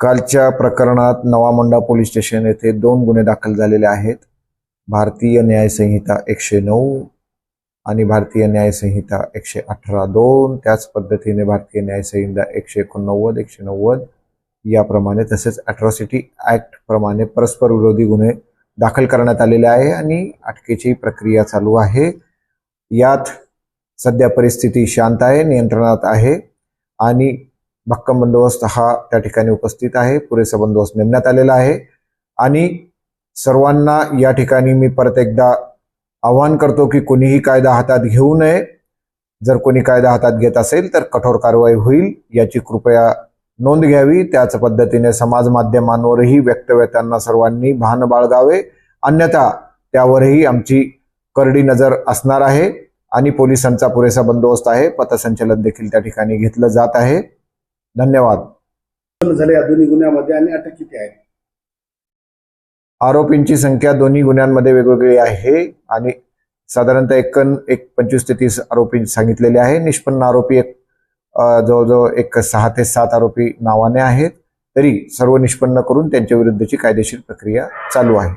कालच्या प्रकरणात नवामोंडा police station येथे दोन गुन्हे दाखल झालेले आहेत. भारतीय न्यायसंहिता एकशे नऊ आणि भारतीय न्यायसंहिता एकशे अठरा दोन. त्याच पद्धतीने भारतीय न्यायसंहिता एकशे एकोणनव्वद एकशे नव्वद याप्रमाणे तसेच ॲट्रॉसिटी ॲक्टप्रमाणे परस्पर विरोधी गुन्हे दाखल करण्यात आलेले आहे आणि अटकेची प्रक्रिया चालू आहे. यात सध्या परिस्थिती शांत आहे नियंत्रणात आहे आणि भक्कम बंदोबस्त हा त्या ठिकाणी उपस्थित आहे. पुरेसा बंदोबस्त नेमण्यात आलेला आहे. आणि सर्वांना या ठिकाणी मी परत एकदा आवाहन करतो की कोणीही कायदा हातात घेऊ नये. जर कोणी कायदा हातात घेत असेल तर कठोर कारवाई होईल याची कृपया नोंद घ्यावी. त्याच पद्धतीने समाज माध्यमांवरही व्यक्तव्यतांना सर्वांनी भान बाळगावे. अन्यथा त्यावरही आमची करडी नजर असणार आहे. आणि पोलिसांचा पुरेसा बंदोबस्त आहे. पथसंचलन देखील त्या ठिकाणी घेतलं जात आहे. धन्यवाद. झाले या दोन्ही गुन्ह्यामध्ये आणि अटक किती आहे? आरोपींची संख्या दोन्ही गुन्ह्यांमध्ये वेगवेगळी आहे आणि साधारणतः एकन एक पंचवीस ते तीस आरोपी सांगितलेले आहे. निष्पन्न आरोपी एक जवळजवळ एक सहा ते सात आरोपी नावाने आहेत. तरी सर्व निष्पन्न करून त्यांच्या विरुद्धची कायदेशीर प्रक्रिया चालू आहे.